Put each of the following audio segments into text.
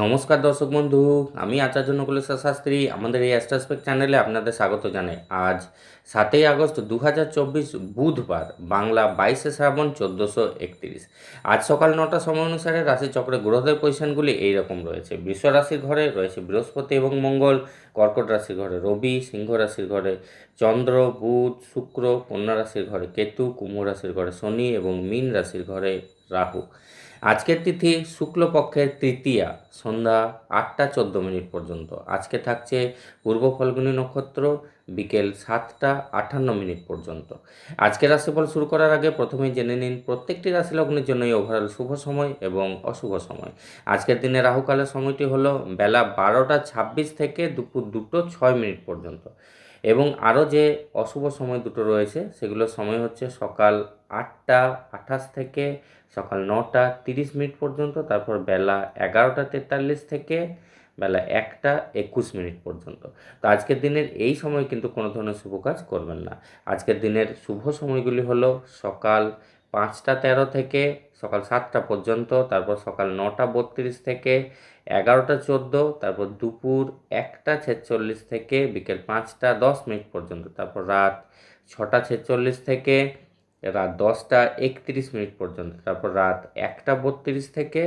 নমস্কার দর্শক বন্ধু, আমি আচার্য নকুলেশ্বর শাস্ত্রী, আমাদের এই অ্যাস্ট্রাসপেক্ট চ্যানেলে আপনাদের স্বাগত জানাই। আজ সাতই আগস্ট দু হাজার চব্বিশ বুধবার, বাংলা বাইশে শ্রাবণ চোদ্দোশো একত্রিশ। আজ সকাল নটা সময় অনুসারে রাশিচক্রে গ্রহদের পজিশনগুলি এইরকম রয়েছে। বৃষ রাশির ঘরে রয়েছে বৃহস্পতি এবং মঙ্গল, কর্কট রাশির ঘরে রবি, সিংহ রাশির ঘরে চন্দ্র, বুধ, শুক্র, কন্যা রাশির ঘরে কেতু, কুম্ভ রাশির ঘরে শনি এবং মীন রাশির ঘরে রাহু। আজকের তিথি শুক্লপক্ষের তৃতীয়া, সন্ধ্যা আটটা চোদ্দ মিনিট পর্যন্ত। আজকে থাকছে পূর্ব ফল্গুনী নক্ষত্র, বিকেল সাতটা আটান্ন মিনিট পর্যন্ত। আজকের রাশিফল শুরু করার আগে প্রথমেই জেনে নিন, প্রত্যেকটি রাশি লগ্নের জন্যই ওভারঅল শুভ সময় এবং অশুভ সময়। আজকের দিনে রাহুকালের সময়টি হলো বেলা বারোটা ছাব্বিশ থেকে দুপুর দুটো ছয় মিনিট পর্যন্ত। এবং আরও যে অশুভ সময় দুটো রয়েছে, সেগুলোর সময় হচ্ছে সকাল আটটা, আঠাশ থেকে সকাল নটা তিরিশ মিনিট পর্যন্ত, তারপর বেলা এগারোটা তেতাল্লিশ থেকে বেলা একটা একুশ মিনিট পর্যন্ত। তো আজকের দিনের এই সময় কিন্তু কোনো ধরনের শুভ কাজ করবেন না। আজকের দিনের শুভ সময়গুলি হলো সকাল পাঁচটা তেরো থেকে সকাল সাতটা পর্যন্ত, তারপর সকাল নটা বত্রিশ থেকে এগারোটা চোদ্দ, তারপর দুপুর একটা ছেচল্লিশ থেকে বিকেল পাঁচটা দশ মিনিট পর্যন্ত, তারপর রাত ছটা ছেচল্লিশ থেকে রাত দশটা একত্রিশ মিনিট পর্যন্ত, তারপর রাত একটা বত্রিশ থেকে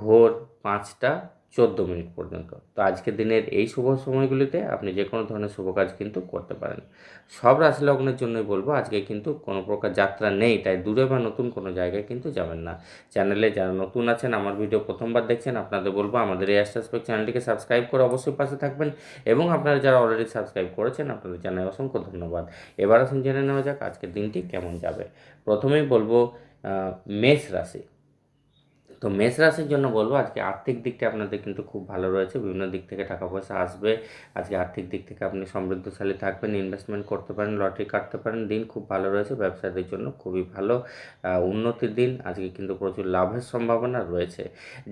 ভোর পাঁচটা চোদ্দ মিনিট পর্যন্ত। তো আজকের দিনের এই শুভ সময়গুলিতে আপনি যে কোনো ধরনের শুভ কাজ কিন্তু করতে পারেন। সব রাশি লগ্নের জন্যই বলব, আজকে কিন্তু কোনো প্রকার যাত্রা নেই, তাই দূরে বা নতুন কোনো জায়গায় কিন্তু যাবেন না। চ্যানেলে যারা নতুন আছেন, আমার ভিডিও প্রথমবার দেখছেন, আপনাদের বলব আমাদের এই অ্যাস্ট্রাসপেক চ্যানেলটিকে সাবস্ক্রাইব করে অবশ্যই পাশে থাকবেন এবং আপনারা যারা অলরেডি সাবস্ক্রাইব করেছেন, আপনাদের জানাই অসংখ্য ধন্যবাদ। এবার আসুন জেনে নেওয়া যাক আজকের দিনটি কেমন যাবে। প্রথমেই বলব মেষ রাশি। তো মেষ রাশির জন্য বলব, আজকে আর্থিক দিকটা আপনাদের কিন্তু খুব ভালো রয়েছে। বিভিন্ন দিক থেকে টাকা পয়সা আসবে। আজকে আর্থিক দিক থেকে আপনি সমৃদ্ধশালী থাকবেন ইনভেস্টমেন্ট করতে পারেন লটারি কাটতে পারেন। দিন খুব ভালো রয়েছে, ব্যবসায়ীদের জন্য খুবই ভালো। উন্নতির দিন, আজকে কিন্তু প্রচুর লাভের সম্ভাবনা রয়েছে।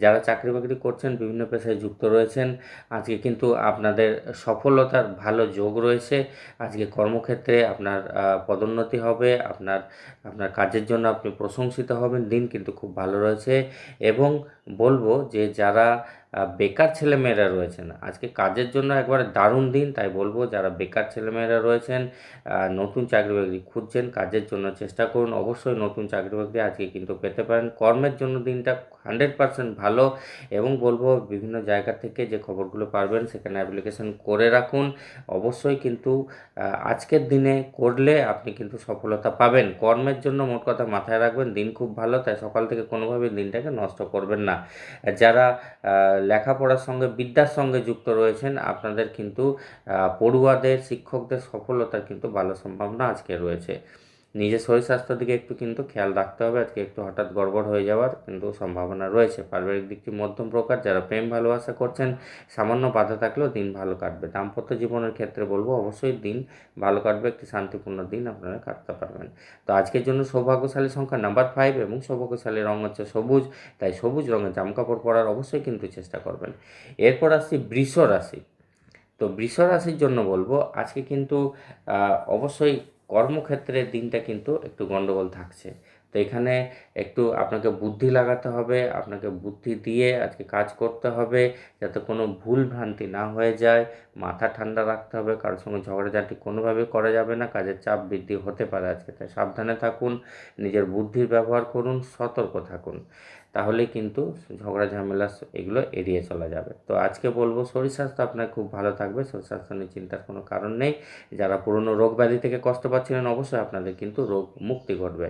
যারা চাকরি বাকরি করছেন, বিভিন্ন পেশায় যুক্ত রয়েছেন, আজকে কিন্তু আপনাদের সফলতার ভালো যোগ রয়েছে। আজকে কর্মক্ষেত্রে আপনার পদোন্নতি হবে, আপনার আপনার কাজের জন্য আপনি প্রশংসিত হবেন। দিন কিন্তু খুব ভালো রয়েছে। এবং বলব যে যারা বেকার ছেলেমেয়েরা রয়েছেন। আজকে কাজের জন্য একবারে দারুণ দিন, তাই বলব যারা বেকার ছেলেমেয়েরা রয়েছেন নতুন চাকরি বাকরি খুঁজছেন, কাজের জন্য চেষ্টা করুন। অবশ্যই নতুন চাকরি বাকরি আজকে কিন্তু পেতে পারেন। কর্মের জন্য দিনটা হান্ড্রেড পারসেন্ট ভালো এবং বলব বিভিন্ন জায়গা থেকে যে খবরগুলো পারবেন সেখানে অ্যাপ্লিকেশন করে রাখুন। অবশ্যই কিন্তু আজকের দিনে করলে আপনি কিন্তু সফলতা পাবেন। কর্মের জন্য মোট কথা মাথায় রাখবেন, দিন খুব ভালো, তাই সকাল থেকে কোনোভাবে দিনটাকে নষ্ট করবেন না। যারা লেখাপড়ার সঙ্গে, বিদ্যার সঙ্গে যুক্ত রয়েছেন। আপনাদের কিন্তু পড়ুয়াদের, শিক্ষকদের সফলতার কিন্তু ভালো সম্ভাবনা আজকে রয়েছে। নিজের শরীর স্বাস্থ্যের দিকে একটু কিন্তু খেয়াল রাখতে হবে। আজকে একটু হঠাৎ গড়বড় হয়ে যাওয়ার কিন্তু সম্ভাবনা রয়েছে। পারিবারিক দিকটি মধ্যম প্রকার যারা প্রেম ভালোবাসা করছেন, সামান্য বাধা থাকলেও দিন ভালো কাটবে। দাম্পত্য জীবনের ক্ষেত্রে বলব, অবশ্যই দিন ভালো কাটবে। একটি শান্তিপূর্ণ দিন আপনারা কাটতে পারবেন। তো আজকের জন্য সৌভাগ্যশালী সংখ্যা নাম্বার ফাইভ এবং সৌভাগ্যশালী রং হচ্ছে সবুজ। তাই সবুজ রঙের জামাকাপড় পরার অবশ্যই কিন্তু চেষ্টা করবেন। এরপর আসছি বৃষ রাশি। তো বৃষ রাশির জন্য বলব, আজকে কিন্তু অবশ্যই কর্মক্ষেত্রে দিনটা কিন্তু একটু গন্ডগোল থাকছে। তো এখানে একটু আপনাকে বুদ্ধি লাগাতে হবে, আপনাকে বুদ্ধি দিয়ে আজকে কাজ করতে হবে যাতে কোনো ভুল ভ্রান্তি না হয়ে যায়। মাথা ঠান্ডা রাখতে হবে, কারোর সঙ্গে ঝগড়াঝাটি কোনোভাবে করা যাবে না, কাজের চাপ বৃদ্ধি হতে পারে আজকে। তাই সাবধানে থাকুন, নিজের বুদ্ধির ব্যবহার করুন, সতর্ক থাকুন। তাহলে কিন্তু ঝগড়া, ঝামেলা এগুলো এড়িয়ে চলা যাবে। তো আজকে বলব শরীর স্বাস্থ্য আপনার খুব ভালো থাকবে। শরীর স্বাস্থ্য নিয়ে চিন্তার কোনো কারণ নেই। যারা পুরনো রোগ ব্যাধি থেকে কষ্ট পাচ্ছিলেন, অবশ্যই আপনাদের কিন্তু রোগ মুক্তি ঘটবে।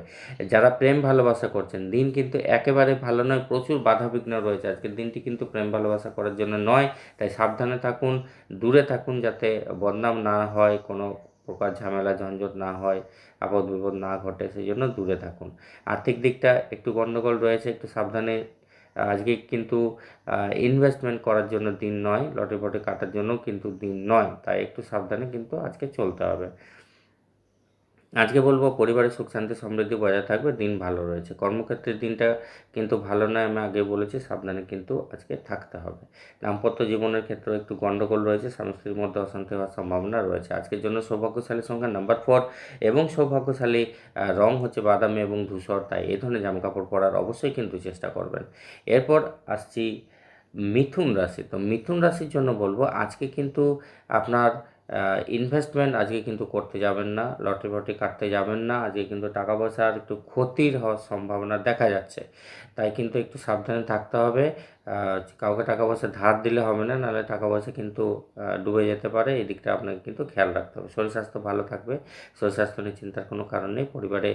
যারা প্রেম ভালোবাসা করছেন, দিন কিন্তু একেবারে ভালো নয়, প্রচুর বাধা বিঘ্ন রয়েছে। আজকের দিনটি কিন্তু প্রেম ভালোবাসা করার জন্য নয়, তাই সাবধানে থাকুন, দূরে থাকুন যাতে বদনাম না হয়, কোনো প্রকার ঝামেলা, ঝঞ্ঝট না হয়। আপদ বিপদ না ঘটে, সেই জন্য দূরে থাকুন। আর্থিক দিকটা একটু গণ্ডগোল রয়েছে, একটু সাবধানে, আজকে কিন্তু ইনভেস্টমেন্ট করার জন্য দিন নয় লটে পটে কাটার জন্য কিন্তু দিন নয়। তাই একটু সাবধানে কিন্তু আজকে চলতে হবে। আজকে বলব পরিবারের সুখ, শান্তি, সমৃদ্ধি বজায় থাকবে, দিন ভালো রয়েছে। কর্মক্ষেত্রের দিনটা কিন্তু ভালো নয়, আমি আগে বলেছি, সাবধানে কিন্তু আজকে থাকতে হবে। দাম্পত্য জীবনের ক্ষেত্রে একটু গণ্ডগোল রয়েছে, স্বামী মধ্যে অশান্তি হওয়ার সম্ভাবনা রয়েছে। আজকের জন্য সৌভাগ্যশালী সংখ্যা নাম্বার ফোর এবং সৌভাগ্যশালী রং হচ্ছে বাদামি এবং ধূসর, তাই এই ধরনের জামাকাপড় পরার অবশ্যই কিন্তু চেষ্টা করবেন। এরপর আসছি মিথুন রাশি। তো মিথুন রাশির জন্য বলব, আজকে কিন্তু আপনার ইনভেস্টমেন্ট আজকে কিন্তু করতে যাবেন না, লটারি ফটারি কাটতে যাবেন না, আজকে কিন্তু টাকা পয়সার একটু ক্ষতির হওয়ার সম্ভাবনা দেখা যাচ্ছে। তাই কিন্তু একটু সাবধানে থাকতে হবে। কাউকে টাকা পয়সা ধার দিলে হবে না, নাহলে টাকা পয়সা কিন্তু ডুবে যেতে পারে। এই দিকটা আপনাকে কিন্তু খেয়াল রাখতে হবে। শরীর স্বাস্থ্য ভালো থাকবে। শরীর স্বাস্থ্য নিয়ে চিন্তার কোনো কারণ নেই। পরিবারে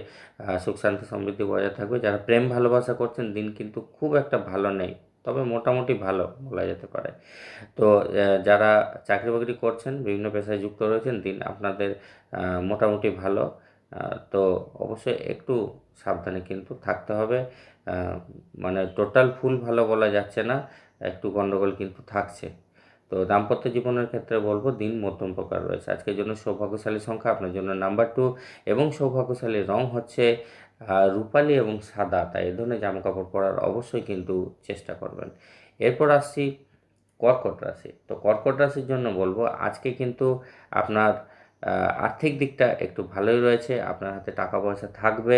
সুখ শান্তি সমৃদ্ধি বজায় থাকবে। যারা প্রেম ভালোবাসা করছেন, দিন কিন্তু খুব একটা ভালো নেই। তবে মোটামুটি ভালো বলা যেতে পারে। তো যারা চাকরি বাকরি করছেন, বিভিন্ন পেশায় যুক্ত রয়েছেন, দিন আপনাদের মোটামুটি ভালো। তো অবশ্যই একটু সাবধানে কিন্তু থাকতে হবে। মানে টোটাল ফুল ভালো বলা যাচ্ছে না, একটু গন্ডগোল কিন্তু থাকছে। তো দাম্পত্য জীবনের ক্ষেত্রে বলব, দিন মধ্যম প্রকার রয়েছে। আজকের জন্য সৌভাগ্যশালী সংখ্যা, আপনার জন্য নাম্বার টু এবং সৌভাগ্যশালী রং হচ্ছে রূপালি এবং সাদা, তাই এ ধরনের জামা কাপড় পরার অবশ্যই কিন্তু চেষ্টা করবেন। এরপর আসছি কর্কট রাশি। তো কর্কট রাশির জন্য বলব, আজকে কিন্তু আপনার আর্থিক দিকটা একটু ভালোই রয়েছে, আপনার হাতে টাকা পয়সা থাকবে।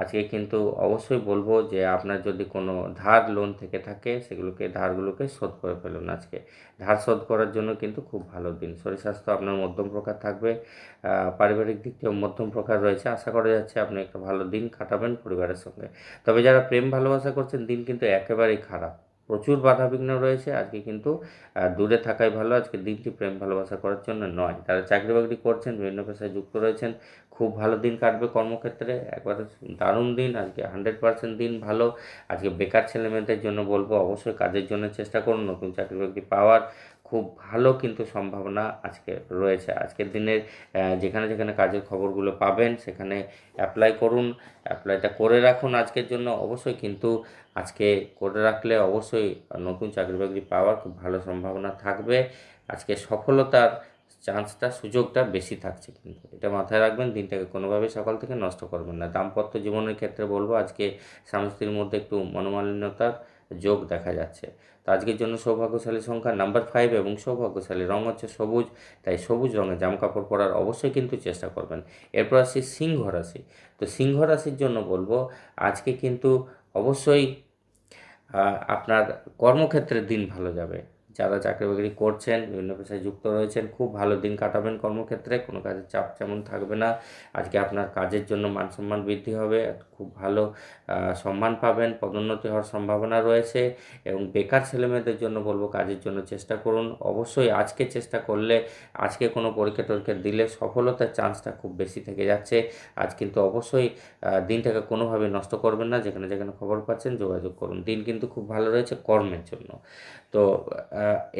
আজকে কিন্তু অবশ্যই বলব যে, আপনার যদি কোনো ধার লোন থেকে থাকে, সেগুলোকে, ধারগুলোকে শোধ করে ফেলুন আজকে। ধার শোধ করার জন্য কিন্তু খুব ভালো দিন। শরীর স্বাস্থ্য আপনার মধ্যম প্রকার থাকবে পারিবারিক দিক থেকেও মধ্যম প্রকার রয়েছে। আশা করা যাচ্ছে আপনি একটা ভালো দিন কাটাবেন পরিবারের সঙ্গে। তবে যারা প্রেম ভালোবাসা করছেন, দিন কিন্তু একেবারেই খারাপ। প্রচুর বাধাবিঘ্ন রয়েছে। আজকে কিন্তু দূরে থাকাই ভালো। আজকে দিনটি প্রেম ভালোবাসা করার জন্য নয়। তারা চাকরি বাকরি করছেন, বিভিন্ন পেশায় যুক্ত রয়েছেন, খুব ভালো দিন কাটবে কর্মক্ষেত্রে। একবারে দারুণ দিন। আজকে হান্ড্রেড পার্সেন্ট দিন ভালো। আজকে বেকার ছেলেমেয়েদের জন্য বলব, অবশ্যই কাজের জন্য চেষ্টা করুন। নতুন চাকরি বাকরি পাওয়ার খুব ভালো কিন্তু সম্ভাবনা আজকে রয়েছে। আজকের দিনের যেখানে যেখানে কাজের খবরগুলো পাবেন, সেখানে অ্যাপ্লাই করুন অ্যাপ্লাইটা করে রাখুন আজকের জন্য। অবশ্যই কিন্তু আজকে করে রাখলে অবশ্যই নতুন চাকরি বাকরি পাওয়ার খুব ভালো সম্ভাবনা থাকবে। আজকে সফলতার চান্সটা সুযোগটা বেশি থাকছে কিন্তু। এটা মাথায় রাখবেন, দিনটাকে কোনোভাবেই সকাল থেকে নষ্ট করবেন না। দাম্পত্য জীবনের ক্ষেত্রে বলব, আজকে স্বামী মধ্যে একটু মনোমালিন্যতার যোগ দেখা যাচ্ছে। তো আজকের জন্য সৌভাগ্যশালী সংখ্যা নাম্বার ফাইভ এবং সৌভাগ্যশালী রং হচ্ছে সবুজ, তাই সবুজ রঙের জামাকাপড় পরার অবশ্যই কিন্তু চেষ্টা করবেন। এরপর আসি সিংহ রাশি। তো সিংহ রাশির জন্য বলব, আজকে কিন্তু অবশ্যই আপনার কর্মক্ষেত্রের দিন ভালো যাবে। যারা চাকরি বাকরি করছেন, বিভিন্ন পেশায় যুক্ত রয়েছেন, খুব ভালো দিন কাটাবেন কর্মক্ষেত্রে, কোনো কাজের চাপ তেমন থাকবে না। আজকে আপনার কাজের জন্য মান সম্মান বৃদ্ধি হবে, খুব ভালো সম্মান পাবেন, পদোন্নতি হওয়ার সম্ভাবনা রয়েছে এবং বেকার ছেলেমেয়েদের জন্য বলব কাজের জন্য চেষ্টা করুন। অবশ্যই আজকে চেষ্টা করলে, আজকে কোনো পরীক্ষা টরীক্ষা দিলে সফলতার চান্সটা খুব বেশি থেকে যাচ্ছে। আজ কিন্তু অবশ্যই দিনটাকে কোনোভাবে নষ্ট করবেন না, যেখানে যেখানে খবর পাচ্ছেন যোগাযোগ করুন। দিন কিন্তু খুব ভালো রয়েছে কর্মের জন্য। তো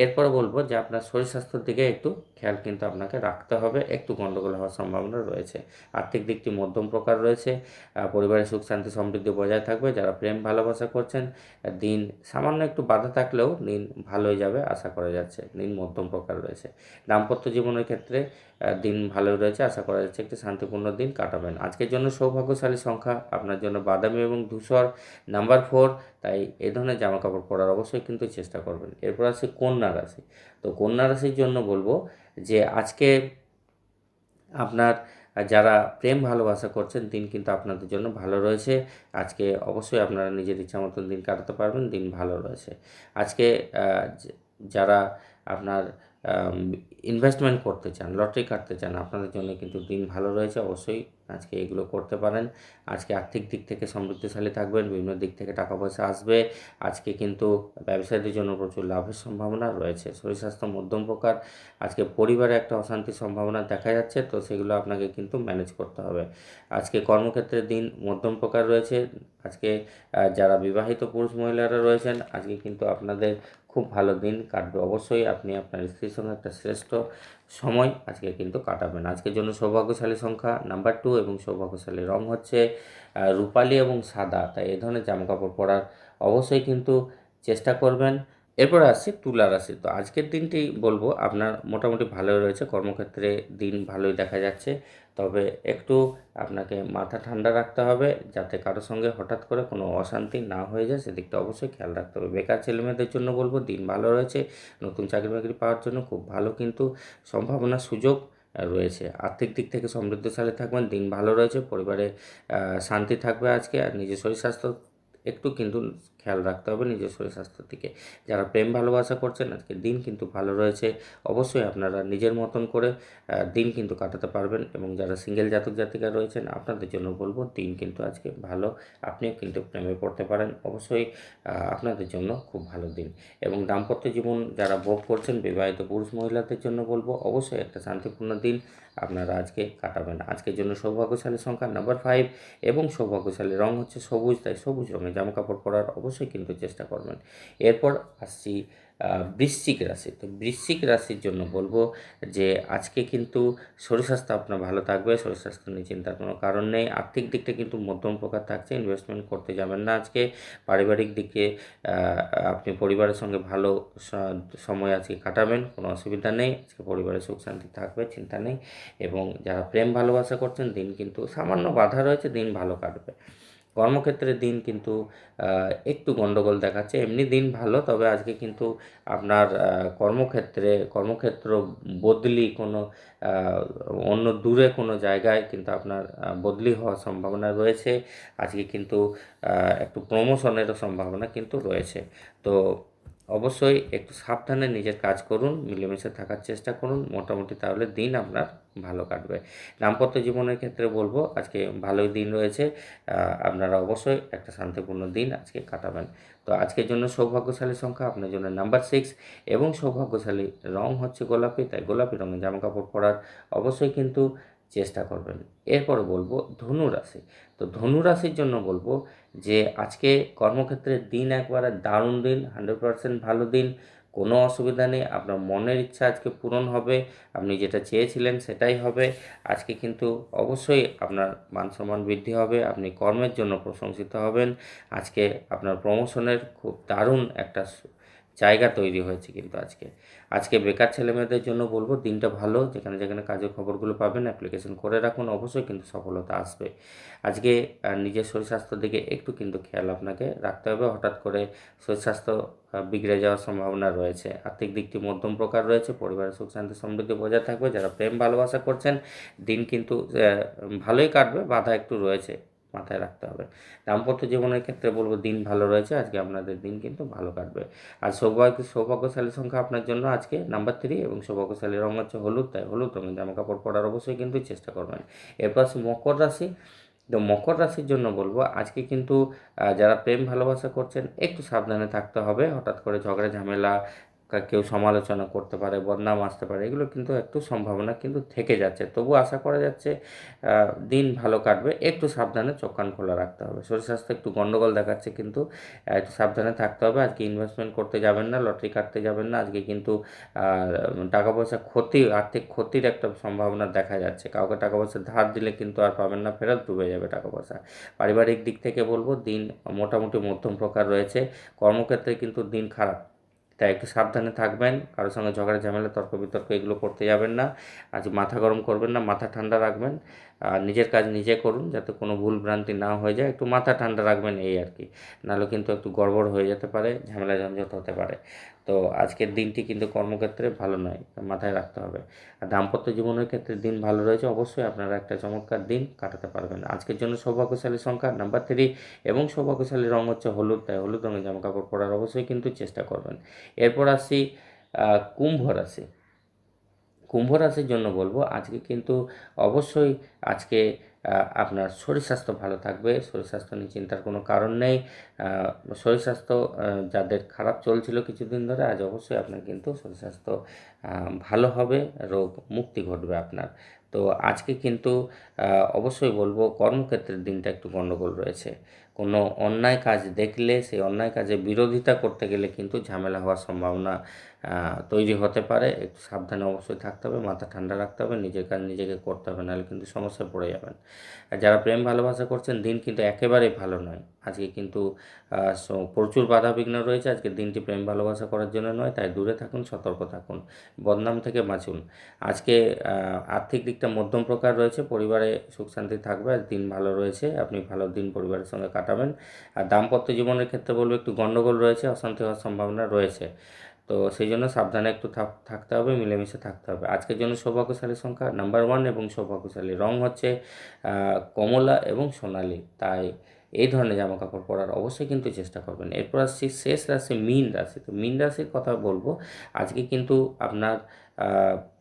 এরপরে বলব যে আপনার শরীর স্বাস্থ্যের দিকে একটু খেয়াল কিন্তু আপনাকে রাখতে হবে। একটু গণ্ডগোল হওয়ার সম্ভাবনা রয়েছে। আর্থিক দিকটি মধ্যম প্রকার রয়েছে। পরিবারের সুখ, শান্তি সমৃদ্ধি বজায় থাকবে। যারা প্রেম, ভালোবাসা করছেন দিন সামান্য একটু বাধা থাকলেও দিন ভালোই যাবে আশা করা যাচ্ছে। দিন মধ্যম প্রকার রয়েছে। দাম্পত্য জীবনের ক্ষেত্রে দিন ভালোই রয়েছে আশা করা যাচ্ছে। একটি শান্তিপূর্ণ দিন কাটাবেন। আজকের জন্য সৌভাগ্যশালী সংখ্যা। আপনার জন্য বাদামি এবং ধূসর নাম্বার ফোর তাই এই ধরনের জামা কাপড় পরার অবশ্যই কিন্তু চেষ্টা করবেন। এরপর আছে কন্যা রাশি। তো কন্যা রাশির জন্য বলব যে, আজকে আপনার যারা প্রেম ভালোবাসা করছেন, দিন কিন্তু আপনাদের জন্য ভালো রয়েছে। আজকে অবশ্যই আপনারা নিজের ইচ্ছা মতন দিন কাটাতে পারবেন, দিন ভালো রয়েছে। আজকে যারা আপনার ইনভেস্টমেন্ট করতে চান, লটারি কাটতে চান, আপনাদের জন্য কিন্তু দিন ভালো রয়েছে। অবশ্যই আজকে এগুলো করতে পারেন। আজকে আর্থিক দিক থেকে সমৃদ্ধশালী থাকবেন, বিভিন্ন দিক থেকে টাকা পয়সা আসবে। আজকে কিন্তু ব্যবসায়ীদের জন্য প্রচুর লাভের সম্ভাবনা রয়েছে। শরীর স্বাস্থ্য মধ্যম প্রকার। আজকে পরিবারে একটা অশান্তির সম্ভাবনা দেখা যাচ্ছে, তো সেগুলো আপনাকে কিন্তু ম্যানেজ করতে হবে। আজকে কর্মক্ষেত্রে দিন মধ্যম প্রকার রয়েছে। আজকে যারা বিবাহিত পুরুষ মহিলারা রয়েছেন, আজকে কিন্তু আপনাদের খুব ভালো দিন কাটবে। অবশ্যই আপনি আপনার স্ত্রীর সঙ্গে একটা শ্রেষ্ঠ সময় আজকে কিন্তু কাটাবেন। আজকের জন্য সৌভাগ্যশালী সংখ্যা নাম্বার টু এবং সৌভাগ্যশালী রং হচ্ছে রূপালি এবং সাদা। তাই এই ধরনের জামাকাপড় পরার অবশ্যই কিন্তু চেষ্টা করবেন। এরপর আসছি তুলা রাশি। তো আজকের দিনটি বলব, আপনার মোটামুটি ভালোই রয়েছে। কর্মক্ষেত্রে দিন ভালোই দেখা যাচ্ছে। তবে একটু আপনাকে মাথা ঠান্ডা রাখতে হবে যাতে কারোর সঙ্গে হঠাৎ করে কোনো অশান্তি না হয়ে যায় সেদিকটা অবশ্যই খেয়াল রাখতে হবে। বেকার ছেলেমেয়েদের জন্য বলব দিন ভালো রয়েছে, নতুন চাকরি বাকরি পাওয়ার জন্য খুব ভালো কিন্তু সম্ভাবনা সুযোগ রয়েছে। আর্থিক দিক থেকে সমৃদ্ধশালী থাকবেন, দিন ভালো রয়েছে, পরিবারে শান্তি থাকবে আজকে আর নিজের শরীর স্বাস্থ্য একটু কিন্তু খেয়াল রাখতে হবে নিজের শরীর স্বাস্থ্যের দিকে। যারা প্রেম ভালোবাসা করছেন, আজকে দিন কিন্তু ভালো রয়েছে। অবশ্যই আপনারা নিজের মতন করে দিন কিন্তু কাটাতে পারবেন এবং যারা সিঙ্গেল জাতক জাতিকা রয়েছেন, আপনাদের জন্য বলব দিন কিন্তু আজকে ভালো। আপনিও কিন্তু প্রেমে পড়তে পারেন। অবশ্যই আপনাদের জন্য খুব ভালো দিন। এবং দাম্পত্য জীবন যারা ভোগ করছেন, বিবাহিত পুরুষ মহিলাদের জন্য বলব অবশ্যই একটা শান্তিপূর্ণ দিন আপনারা আজকে কাটাবেন। আজকের জন্য সৌভাগ্যশালী সংখ্যা নাম্বার ফাইভ এবং সৌভাগ্যশালী রং হচ্ছে সবুজ, তাই সবুজ রঙের জামা কাপড় পরার অবশ্যই কিন্তু চেষ্টা করবেন। এরপর আসছি বৃশ্চিক রাশি। তো বৃশ্চিক রাশির জন্য বলব যে, আজকে কিন্তু শরীর স্বাস্থ্য আপনার ভালো থাকবে, শরীর স্বাস্থ্য নিয়ে চিন্তার কোনো কারণ নেই। আর্থিক দিকটা কিন্তু মধ্যম প্রকার থাকছে ইনভেস্টমেন্ট করতে যাবেন না আজকে। পারিবারিক দিকে আপনি পরিবারের সঙ্গে ভালো সময় আজকে কাটাবেন, কোনো অসুবিধা নেই। আজকে পরিবারে সুখ শান্তি থাকবে, চিন্তা নেই। এবং যারা প্রেম ভালোবাসা করছেন, দিন কিন্তু সামান্য বাধা রয়েছে, দিন ভালো কাটবে। কর্মক্ষেত্রে দিন কিন্তু একটু গণ্ডগোল দেখাচ্ছে। এমনি দিন ভালো, তবে আজকে কিন্তু আপনার কর্মক্ষেত্রে, কর্মক্ষেত্র বদলি কোনো অন্য দূরে কোনো জায়গায় কিন্তু আপনার বদলি হওয়ার সম্ভাবনা রয়েছে। আজকে কিন্তু একটু প্রমোশনেরও সম্ভাবনা কিন্তু রয়েছে। তো অবশ্যই একটু সাবধানে নিজের কাজ করুন, মিলেমিশে থাকার চেষ্টা করুন। মোটামুটি তাহলে দিন আপনার ভালো কাটবে। দাম্পত্য জীবনের ক্ষেত্রে বলব, আজকে ভালোই দিন রয়েছে। আপনারা অবশ্যই একটা শান্তিপূর্ণ দিন আজকে কাটাবেন। তো আজকের জন্য সৌভাগ্যশালী সংখ্যা আপনার জন্য নাম্বার সিক্স। এবং সৌভাগ্যশালী রং হচ্ছে গোলাপি, তাই গোলাপি রঙের জামা কাপড় পরার অবশ্যই কিন্তু চেষ্টা করবেন। এরপর বলব ধনু রাশি। তো ধনু রাশির জন্য বলব যে, আজকে কর্মক্ষেত্রে দিন একবারে দারুণ দিন, হান্ড্রেড পারসেন্ট ভালো দিন, কোনো অসুবিধা নেই, আপনার মনের ইচ্ছা আজকে পূরণ হবে, আপনি যেটা চেয়েছিলেন সেটাই হবে, আজকে কিন্তু অবশ্যই আপনার মান সম্মান বৃদ্ধি হবে, আপনি কর্মের জন্য প্রশংসিত হবেন, আজকে আপনার প্রমোশনের খুব দারুণ একটা জায়গা তৈরি হয়েছে কিন্তু আজকে। আজকে বেকার ছেলেমেয়েদের জন্য বলব দিনটা ভালো, যেখানে যেখানে কাজের খবরগুলো পাবেন অ্যাপ্লিকেশন করে রাখুন, অবশ্যই কিন্তু সফলতা আসবে। আজকে নিজের শরীর স্বাস্থ্যের দিকে একটু কিন্তু খেয়াল আপনাকে রাখতে হবে, হঠাৎ করে শরীর স্বাস্থ্য বিগড়ে যাওয়ার সম্ভাবনা রয়েছে। আর্থিক দিকটি মধ্যম প্রকার রয়েছে, পরিবারের সুখ শান্তি সমৃদ্ধি বজায় থাকবে, যারা প্রেম ভালোবাসা করছেন, দিন কিন্তু ভালোই কাটবে, বাধা একটু রয়েছে। মাথায় রাখতে হবে। দাম্পত্য জীবনের ক্ষেত্রে বলব, দিন ভালো রয়েছে, আজকে আপনাদের দিন কিন্তু ভালো কাটবে। আর সৌভাগ্য, সৌভাগ্যশালী সংখ্যা আপনার জন্য আজকে নাম্বার থ্রি এবং সৌভাগ্যশালী রঙ হচ্ছে হলুদ, তাই হলুদ রঙের জামা কাপড় পরার অবশ্যই কিন্তু চেষ্টা করবেন। এরপর মকর রাশি। তো মকর রাশির জন্য বলব, আজকে কিন্তু যারা প্রেম ভালোবাসা করছেন, একটু সাবধানে থাকতে হবে। হঠাৎ করে ঝগড়া, ঝামেলা কেউ সমালোচনা করতে পারে, বদনাম আসতে পারে, এগুলো কিন্তু একটু সম্ভাবনা কিন্তু থেকে যাচ্ছে। তবু আশা করা যাচ্ছে দিন ভালো কাটবে, একটু সাবধানে চোখ কান খোলা রাখতে হবে। শরীর স্বাস্থ্য একটু গন্ডগোল দেখাচ্ছে কিন্তু একটু সাবধানে থাকতে হবে। আজকে ইনভেস্টমেন্ট করতে যাবেন না, লটারি কাটতে যাবেন না, আজকে কিন্তু টাকা পয়সা ক্ষতি, আর্থিক ক্ষতির একটা সম্ভাবনা দেখা যাচ্ছে। কাউকে টাকা পয়সা ধার দিলে কিন্তু আর পাবেন না, ফেরত ডুবে যাবে টাকা পয়সা। পারিবারিক দিক থেকে বলব, দিন মোটামুটি মধ্যম প্রকার রয়েছে, কর্মক্ষেত্রে কিন্তু দিন খারাপ। তাই একটু সাবধানে থাকবেন, কারোর সঙ্গে ঝগড়া, ঝামেলা তর্ক বিতর্ক এগুলো করতে যাবেন না। আজ মাথা গরম করবেন না, মাথা ঠান্ডা রাখবেন। আর নিজের কাজ নিজে করুন যাতে কোনো ভুল ভ্রান্তি না হয়ে যায়, একটু মাথা ঠান্ডা রাখবেন এই আর কি। নাহলে কিন্তু একটু গড়বড় হয়ে যেতে পারে, ঝামেলা ঝঞ্ঝট হতে পারে। তো আজকের দিনটি কিন্তু কর্মক্ষেত্রে ভালো নয়, মাথায় রাখতে হবে। আর দাম্পত্য জীবনের ক্ষেত্রে দিন ভালো রয়েছে, অবশ্যই আপনারা একটা চমৎকার দিন কাটাতে পারবেন। আজকের জন্য সৌভাগ্যশালী সংখ্যা নাম্বার থ্রি এবং সৌভাগ্যশালী রং হচ্ছে হলুদ, তাই হলুদ রঙের জামা কাপড় পরার অবশ্যই কিন্তু চেষ্টা করবেন। এরপর আসি কুম্ভ রাশি। কুম্ভ রাশির জন্য বলব, আজকে কিন্তু অবশ্যই আজকে আপনার শরীর স্বাস্থ্য ভালো থাকবে। শরীর স্বাস্থ্য নিয়ে চিন্তার কোনো কারণ নেই। শরীর স্বাস্থ্য যাদের খারাপ চলছিল কিছুদিন ধরে, আজ অবশ্যই আপনার কিন্তু শরীর স্বাস্থ্য ভালো হবে, রোগ মুক্তি ঘটবে আপনার। তো আজকে কিন্তু অবশ্যই বলব কর্মক্ষেত্রের দিনটা একটু গণ্ডগোল রয়েছে। কোনো অন্যায় কাজ দেখলে, সেই অন্যায় কাজে বিরোধিতা করতে গেলে কিন্তু ঝামেলা হওয়ার সম্ভাবনা তৈরি হতে পারে, একটু সাবধানে অবশ্যই থাকতে হবে, মাথা ঠান্ডা রাখতে হবে, নিজের কাজ নিজেকে করতে হবে, নাহলে কিন্তু সমস্যায় পড়ে যাবেন। যারা প্রেম ভালোবাসা করছেন, দিন কিন্তু একেবারেই ভালো নয়। আজকে কিন্তু প্রচুর বাধা বিঘ্ন রয়েছে, আজকে দিনটি প্রেম ভালোবাসা করার জন্য নয়, তাই দূরে থাকুন, সতর্ক থাকুন, বদনাম থেকে বাঁচুন। আজকে আর্থিক দিকটা মধ্যম প্রকার রয়েছে, পরিবারে সুখ শান্তি থাকবে আর দিন ভালো রয়েছে, আপনি ভালো দিন পরিবারের সঙ্গে কাটাবেন। আর দাম্পত্য জীবনের ক্ষেত্রে বলব, একটু গণ্ডগোল রয়েছে, অশান্তি হওয়ার সম্ভাবনা রয়েছে। তো সেই জন্য সাবধানে একটু থাক- থাকতে হবে, মিলেমিশে থাকতে হবে। আজকের জন্য সৌভাগ্যশালী সংখ্যা নাম্বার ওয়ান এবং সৌভাগ্যশালী। রং হচ্ছে কমলা এবং সোনালি। তাই এই ধরনের জামা কাপড় পরার অবশ্যই কিন্তু চেষ্টা করবেন। এরপর আসছি শেষ রাশি, মীন রাশি। তো মীন রাশির কথা বলব, আজকে কিন্তু আপনার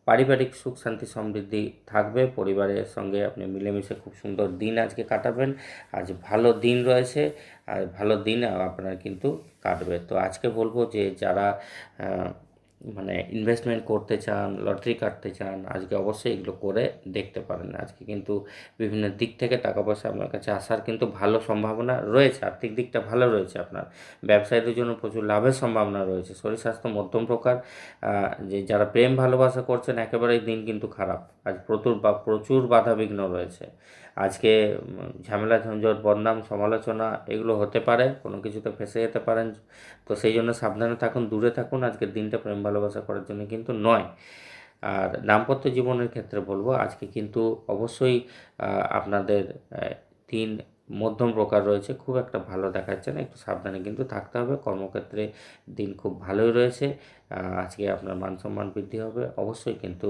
পারিবারিক সুখ, শান্তি, সমৃদ্ধি থাকবে। পরিবারের সঙ্গে আপনি মিলেমিশে খুব সুন্দর দিন আজকে কাটাবেন। আজ ভালো দিন রয়েছে। আর ভালো দিন আপনার কিন্তু কাটবে। তো আজকে বলব যে যারা মানে ইনভেস্টমেন্ট করতে চান লটারি কাটতে চান, আজকে অবশ্যই এগুলো করে দেখতে পারেন। আজকে কিন্তু বিভিন্ন দিক থেকে টাকা পয়সা আপনার কাছে আসার কিন্তু ভালো সম্ভাবনা রয়েছে। আর্থিক দিকটা ভালো রয়েছে আপনার। ব্যবসায়ীদের জন্য প্রচুর লাভের সম্ভাবনা রয়েছে। শরীর, স্বাস্থ্য মধ্যম প্রকার যে যারা প্রেম ভালোবাসা করছেন, একেবারেই দিন কিন্তু খারাপ। আজ প্রচুর বা, প্রচুর বাধা বিঘ্ন রয়েছে। আজকে ঝামেলা, ঝঞ্ঝট, বদনাম, সমালোচনা এগুলো হতে পারে, কোনো কিছুতে ফেসে যেতে পারেন। তো সেই জন্য সাবধানে থাকুন, দূরে থাকুন। আজকের দিনটা প্রেম, ভালোবাসা করার জন্য কিন্তু নয়। আর দাম্পত্য জীবনের ক্ষেত্রে বলব, আজকে কিন্তু অবশ্যই আপনাদের দিন মধ্যম প্রকার রয়েছে। খুব একটা ভালো দেখাচ্ছে না, একটু সাবধানে কিন্তু থাকতে হবে। কর্মক্ষেত্রে দিন খুব ভালোই রয়েছে। আজকে আপনার মান সম্মান বৃদ্ধি হবে। অবশ্যই কিন্তু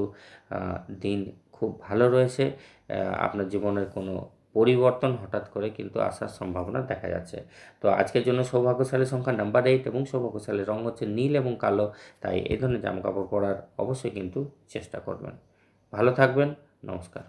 দিন খুব ভালো রয়েছে। আপনার জীবনের কোনো পরিবর্তন হঠাৎ করে কিন্তু আসার সম্ভাবনা দেখা যাচ্ছে। তো আজকের জন্য সৌভাগ্যশালী সংখ্যা নাম্বার এইট এবং সৌভাগ্যশালী রং হচ্ছে নীল এবং কালো, তাই এই ধরনের জামাকাপড় পরার অবশ্যই কিন্তু চেষ্টা করবেন। ভালো থাকবেন, নমস্কার।